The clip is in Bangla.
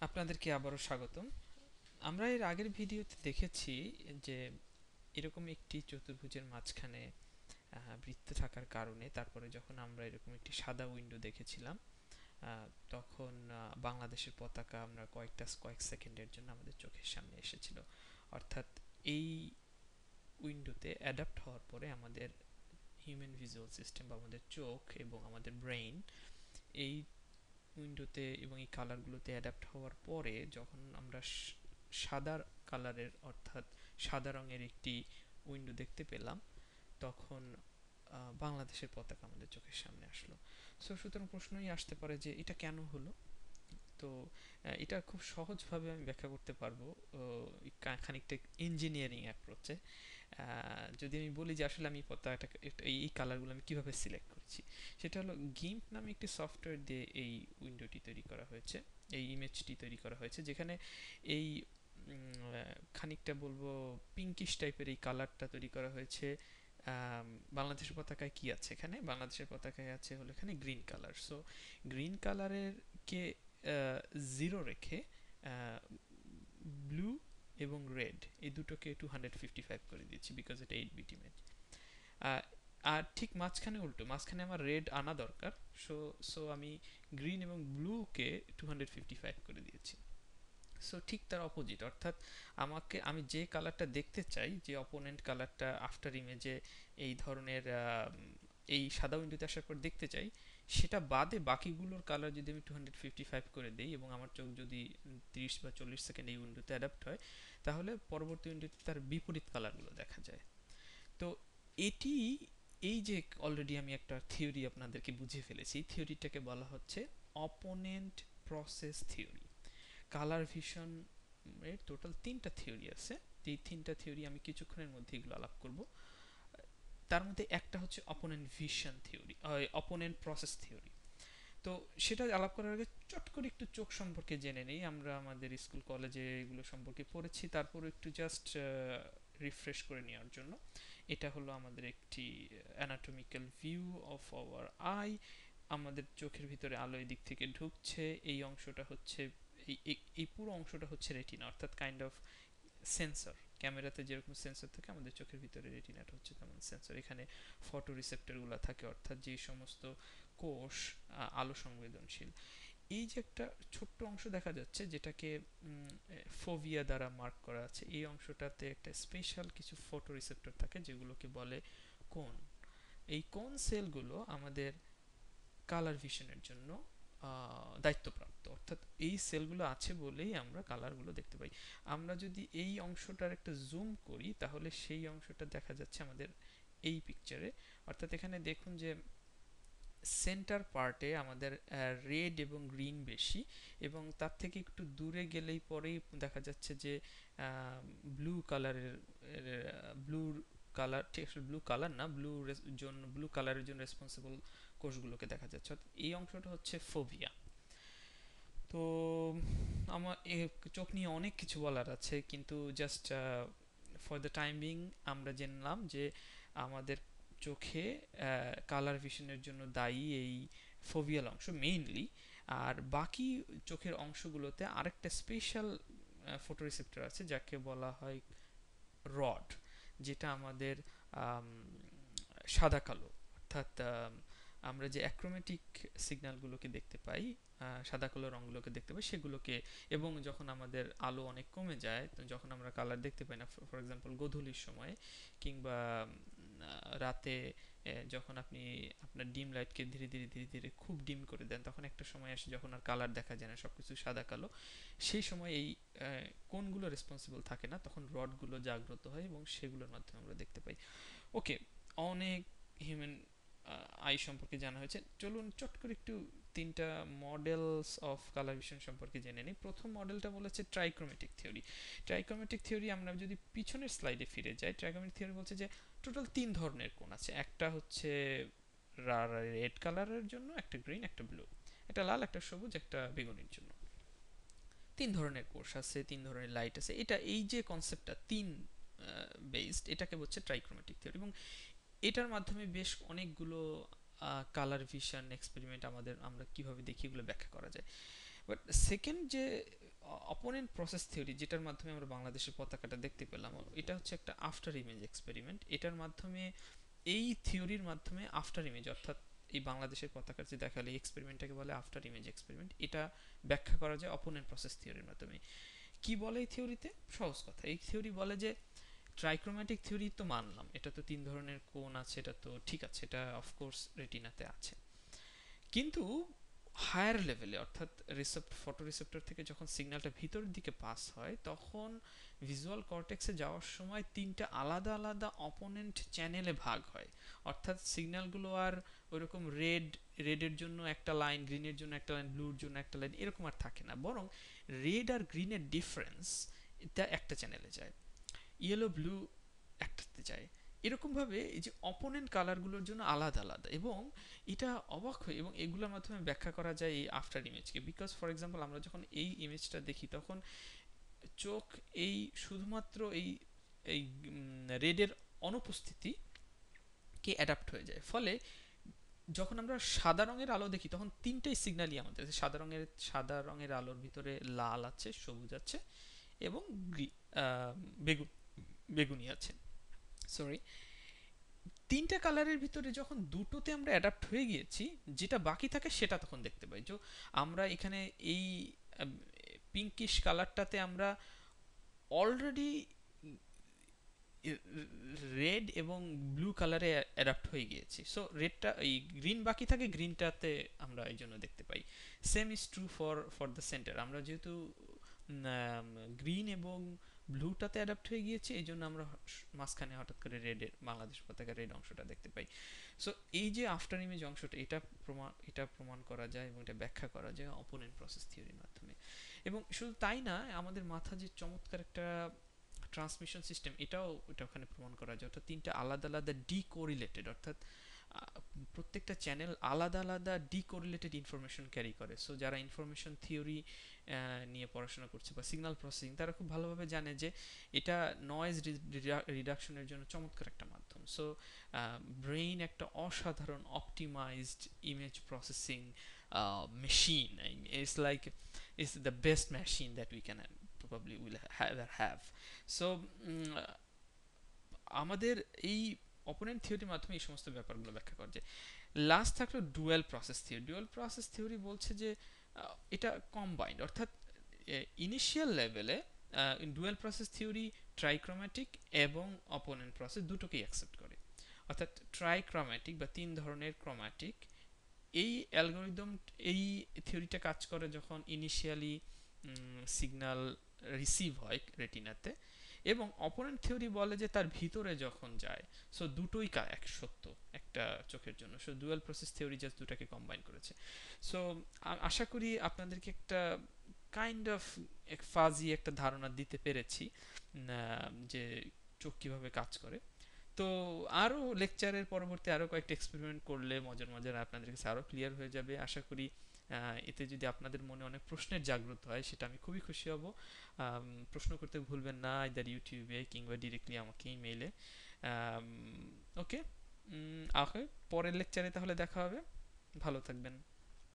আপনাদেরকে আবারও স্বাগতম। আমরা এর আগের ভিডিওতে দেখেছি যে এরকম একটি চতুর্ভুজের মাঝখানে বৃত্ত থাকার কারণে তারপরে যখন আমরা এরকম একটি সাদা উইন্ডো দেখেছিলাম তখন বাংলাদেশের পতাকা আমরা কয়েকটা, কয়েক সেকেন্ডের জন্য আমাদের চোখের সামনে এসেছিল। অর্থাৎ এই উইন্ডোতে অ্যাডাপ্ট হওয়ার পরে আমাদের হিউম্যান ভিজুয়াল সিস্টেম বা আমাদের চোখ এবং আমাদের ব্রেইন এই উইন্ডোতে এবং এই কালারগুলোতে অ্যাডাপ্ট হওয়ার পরে যখন আমরা সাদা কালারের অর্থাৎ সাদা রঙের একটি উইন্ডো দেখতে পেলাম, তখন বাংলাদেশের পতাকা আমাদের চোখের সামনে আসলো। সো সুতরাং প্রশ্নই আসতে পারে যে এটা কেন হলো? তো এটা খুব সহজভাবে আমি ব্যাখ্যা করতে পারব খানিকটা ইঞ্জিনিয়ারিং অ্যাপ্রোচে যদি আমি বলি যে আসলে আমি পতাকাটা এই কালারগুলো আমি কীভাবে সিলেক্ট করছি, সেটা হলো গিম্প নামে একটি সফটওয়্যার দিয়ে এই উইন্ডোটি তৈরি করা হয়েছে, এই ইমেজটি তৈরি করা হয়েছে, যেখানে এই খানিকটা বলব পিঙ্কিশ টাইপের এই কালারটা তৈরি করা হয়েছে বাংলাদেশের পতাকায় কি আছে এখানে? বাংলাদেশের পতাকায় আছে হলো এখানে গ্রিন কালার সো গ্রিন কালারের কে জিরো রেখে ব্লু এবং রেড এই দুটোকে টু হান্ড্রেড ফিফটি ফাইভ করে দিয়েছি বিকজ এটা এইট বিট ইমেজ আর ঠিক মাঝখানে উল্টো, মাঝখানে আমার রেড আনা দরকার সো সো আমি গ্রিন এবং ব্লুকে টু হান্ড্রেড ফিফটি ফাইভ করে দিয়েছি। সো ঠিক তার অপোজিট অর্থাৎ আমাকে, আমি যে কালারটা দেখতে চাই, যে অপোনেন্ট কালারটা আফটার ইমেজে এই ধরনের এই সাদা উইন্ডোতে আসার পর দেখতে চাই সেটা বাদে বাকিগুলোর কালার যদি আমি টু হান্ড্রেড ফিফটি ফাইভ করে দিই এবং আমার চোখ যদি তিরিশ বা চল্লিশ সেকেন্ড এই উইন্ডোতে অ্যাডাপ্ট হয়, তাহলে পরবর্তী উইন্ডোতে তার বিপরীত কালারগুলো দেখা যায়। তো এটি, এই যে অলরেডি আমি একটা থিওরি আপনাদেরকে বুঝিয়ে ফেলেছি থিওরিটাকে বলা হচ্ছে opponent process theory colour vision এর টোটাল তিনটা থিওরি আছে। এই তিনটা থিওরি আমি কিছুক্ষণের মধ্যে এগুলো আলাপ করব। তার মধ্যে একটা হচ্ছে opponent vision theory opponent process theory তো সেটা আলাপ করার আগে চট করে একটু চোখ সম্পর্কে জেনে নেই। আমরা আমাদের স্কুল কলেজে এগুলো সম্পর্কে পড়েছি। তারপর একটু জাস্ট রিফ্রেশ করে নেওয়ার জন্য। এটা হলো আমাদের একটি anatomical view of our eye আমাদের চোখের ভিতরে আলো এই দিক থেকে ঢুকছে। এই অংশটা হচ্ছে, এই পুরো অংশটা হচ্ছে রেটিনা অর্থাৎ কাইন্ড অফ সেন্সর ক্যামেরাতে যেরকম সেন্সর থাকে, আমাদের চোখের ভিতরে রেটিনাটা হচ্ছে তেমন সেন্সর এখানে ফটো রিসেপ্টরগুলো থাকে, অর্থাৎ যে সমস্ত কোষ আলো সংবেদনশীল। এই যে একটা ছোট্ট অংশ দেখা যাচ্ছে, যেটাকে ফোভিয়া দ্বারা মার্ক করা আছে, এই অংশটাতে একটা স্পেশাল কিছু ফটো রিসেপ্টর থাকে, যেগুলোকে বলে কোন এই কোন সেলগুলো আমাদের কালার ভিশনের জন্য দায়িত্বপ্রাপ্ত। অর্থাৎ এই সেলগুলো আছে বলেই আমরা কালারগুলো দেখতে পাই। আমরা যদি এই অংশটার একটা জুম করি, তাহলে সেই অংশটা দেখা যাচ্ছে আমাদের এই পিকচারে অর্থাৎ এখানে দেখুন যে সেন্টার পার্টে আমাদের রেড এবং গ্রিন বেশি এবং তার থেকে একটু দূরে গেলেই পরেই দেখা যাচ্ছে যে ব্লু কালারের ব্লু কালার ঠিক ব্লু কালার না ব্লু জন্য ব্লু কালারের জন্য রেসপন্সিবল কোষগুলোকে দেখা যাচ্ছে। এই অংশটা হচ্ছে ফোভিয়া তো, আমার চোখ নিয়ে অনেক কিছু বলার আছে, কিন্তু just for the time being আমরা জানলাম যে আমাদের চোখে কালার ভিশনের জন্য দায়ী এই ফোভিয়াল অংশ মেইনলি আর বাকি চোখের অংশগুলোতে আরেকটা স্পেশাল ফটোরিসেপ্টর আছে যাকে বলা হয় রড যেটা আমাদের সাদা কালো, অর্থাৎ আমরা যে অ্যাক্রোমেটিক সিগন্যালগুলোকে দেখতে পাই সাদা কালো রঙগুলোকে দেখতে পাই, সেগুলোকে এবং যখন আমাদের আলো অনেক কমে যায় যখন আমরা কালার দেখতে পাই না ফর এক্সাম্পল গধূলির সময় কিংবা রাতে যখন আপনি আপনার ডিম লাইটকে ধীরে ধীরে ধীরে ধীরে খুব ডিম করে দেন, তখন একটা সময় আসে যখন আর কালার দেখা যায় না সব কিছু সাদা কালো। সেই সময় এই কোনগুলো রেসপন্সিবল থাকে না, তখন রডগুলো জাগ্রত হয় এবং সেগুলোর মাধ্যমে আমরা দেখতে পাই। ওকে অনেক হিউম্যান আই সম্পর্কে জানা হয়েছে। চলুন চট করে একটু তিনটা মডেলস অফ কালার ভিশন সম্পর্কে জেনে নিই। প্রথম মডেলটা বলেছে ট্রাইক্রোমেটিক থিওরি ট্রাইক্রোমেটিক থিওরি আমরা যদি পিছনের স্লাইডে ফিরে যাই ট্রাইক্রোমেটিক থিওরি বলছে যে টোটাল তিন ধরনের কোণ আছে। একটা হচ্ছে রেড কালারের জন্য, একটা গ্রিন একটা ব্লু একটা লাল, একটা সবুজ, একটা বেগুনির জন্য। তিন ধরনের কোর্স আছে, তিন ধরনের লাইট আছে। এটা এই যে কনসেপ্টটা তিন বেসড এটাকে বলছে ট্রাইক্রোমেটিক থিওরি এবং এটার মাধ্যমে বেশ অনেকগুলো কালার ভিশন এক্সপেরিমেন্ট আমাদের, আমরা কীভাবে দেখি এগুলো ব্যাখ্যা করা যায়। বাট সেকেন্ড যে অপোনেন্ট প্রসেস থিওরি যেটার মাধ্যমে আমরা বাংলাদেশের পতাকাটা দেখতে পেলাম, এটা হচ্ছে একটা আফটার ইমেজ এক্সপেরিমেন্ট এটার মাধ্যমে, এই থিওরির মাধ্যমে আফটার ইমেজ অর্থাৎ এই বাংলাদেশের পতাকার যে দেখালে এক্সপেরিমেন্টটাকে বলে আফটার ইমেজ এক্সপেরিমেন্ট এটা ব্যাখ্যা করা যায় অপোনেন্ট প্রসেস থিওরির মাধ্যমে। কি বলে এই থিওরিতে সহজ কথা। এই থিওরি বলে যে ট্রাইক্রোম্যাটিক থিওরি তো মানলাম। এটা তো তিন ধরনের কোণ আছে, এটা তো ঠিক আছে, এটা অফকোর্স রেটিনাতে আছে। কিন্তু হায়ার লেভেলে অর্থাৎ রিসেপ্ট ফটো রিসেপ্টর থেকে যখন সিগন্যালটা ভিতরের দিকে পাস হয়, তখন ভিজুয়াল কর্টেক্সে যাওয়ার সময় তিনটা আলাদা আলাদা অপোনেন্ট চ্যানেলে ভাগ হয়। অর্থাৎ সিগন্যালগুলো আর ওইরকম রেড রেডের জন্য একটা লাইন গ্রিনের জন্য একটা লাইন ব্লুর জন্য একটা লাইন এরকম আর থাকে না। বরং রেড আর গ্রিনের ডিফারেন্স এটা একটা চ্যানেলে যায়। ইয়েলো ব্লু একটাতে যায়। এরকমভাবে এই যে অপোনেন্ট কালারগুলোর জন্য আলাদা আলাদা এবং এটা অবাক হয় এবং এগুলোর মাধ্যমে ব্যাখ্যা করা যায় এই আফটার ইমেজকে বিকজ ফর এক্সাম্পল আমরা যখন এই ইমেজটা দেখি, তখন চোখ এই শুধুমাত্র এই এই রেডের অনুপস্থিতি কে অ্যাডাপ্ট হয়ে যায়। ফলে যখন আমরা সাদা রঙের আলো দেখি, তখন তিনটেই সিগন্যালই আমাদের সাদা রঙের সাদা রঙের আলোর ভিতরে লাল আছে, সবুজ আছে এবং বেগুন। বেগুনি আছে। সরি তিনটা কালারের ভিতরে যখন দুটোতে আমরা অ্যাডাপ্ট হয়ে গিয়েছি, যেটা বাকি থাকে সেটা তখন দেখতে পাই। যে আমরা এখানে এই পিঙ্কিশ কালারটাতে আমরা অলরেডি রেড এবং ব্লু কালারে অ্যাডাপ্ট হয়ে গিয়েছি। সো রেডটা এই গ্রিন বাকি থাকে গ্রিনটাতে আমরা এই জন্য দেখতে পাই। Same is true for for the centre আমরা যেহেতু গ্রিন এবং ব্লুটাতে অ্যাডাপ্ট হয়ে গিয়েছে এই জন্য আমরা মাঝখানে হঠাৎ করে রেডের বাংলাদেশ পতাকার রেড অংশটা দেখতে পাই। সো এই যে আফটার ইমেজ অংশটা, এটা প্রমাণ এটা প্রমাণ করা যায় এবং এটা ব্যাখ্যা করা যায় অপোনেন্ট প্রসেস থিওরির মাধ্যমে। এবং শুধু তাই না, আমাদের মাথা যে চমৎকার একটা ট্রান্সমিশন সিস্টেম এটাও, এটা ওখানে প্রমাণ করা যায়। অর্থাৎ তিনটা আলাদা আলাদা ডিকোরিলেটেড অর্থাৎ প্রত্যেকটা চ্যানেল আলাদা আলাদা ডিকোরিলেটেড ইনফরমেশন ক্যারি করে। সো যারা ইনফরমেশন থিওরি নিয়ে পড়াশোনা করছে বা সিগনাল প্রসেসিং তারা খুব ভালোভাবে জানে যে এটা নয়েজ রিডাকশনের জন্য চমৎকার একটা মাধ্যম। সো ব্রেইন একটা অসাধারণ optimised image processing machine it's like it's the best machine that we can probably will ever have so আমাদের এই অপোনেন্ট থিওরির মাধ্যমে এই সমস্ত ব্যাপারগুলো ব্যাখ্যা করা যায় লাস্ট থাকল dual process theory dual process theory বলছে যে এটা কম্বাইন্ড অর্থাৎ ইনিশিয়াল লেভেলে ডুয়েল প্রসেস থিওরি ট্রাইক্রোম্যাটিক এবং অপোনেন্ট প্রসেস দুটোকেই অ্যাকসেপ্ট করে। অর্থাৎ ট্রাইক্রোম্যাটিক বা তিন ধরনের ক্রোম্যাটিক এই অ্যালগোরিদম এই থিওরিটা কাজ করে যখন ইনিশিয়ালি সিগন্যাল রিসিভ হয় রেটিনাতে এবং অপোনেন্ট থিওরি বলে যে তার ভিতরে যখন যায় সো দুটোই এক সত্য, একটা চোখের জন্য। So dual process theory just দুটাকে কম্বাইন করেছে। সো আশা করি আপনাদেরকে একটা কাইন্ড অফ এক ফাজি একটা ধারণা দিতে পেরেছি যে চোখ কীভাবে কাজ করে। তো আরও লেকচারের পরবর্তী আরও কয়েকটা এক্সপেরিমেন্ট করলে মজার মজার আপনাদের কাছে আরও ক্লিয়ার হয়ে যাবে। আশা করি এতে যদি আপনাদের মনে অনেক প্রশ্নের জাগ্রত হয়, সেটা আমি খুবই খুশি হব। প্রশ্ন করতে ভুলবেন না ইদার ইউটিউবে কিংবা ডিরেক্টলি আমাকে ইমেইলে ওকে পরের লেকচারে তাহলে দেখা হবে। ভালো থাকবেন।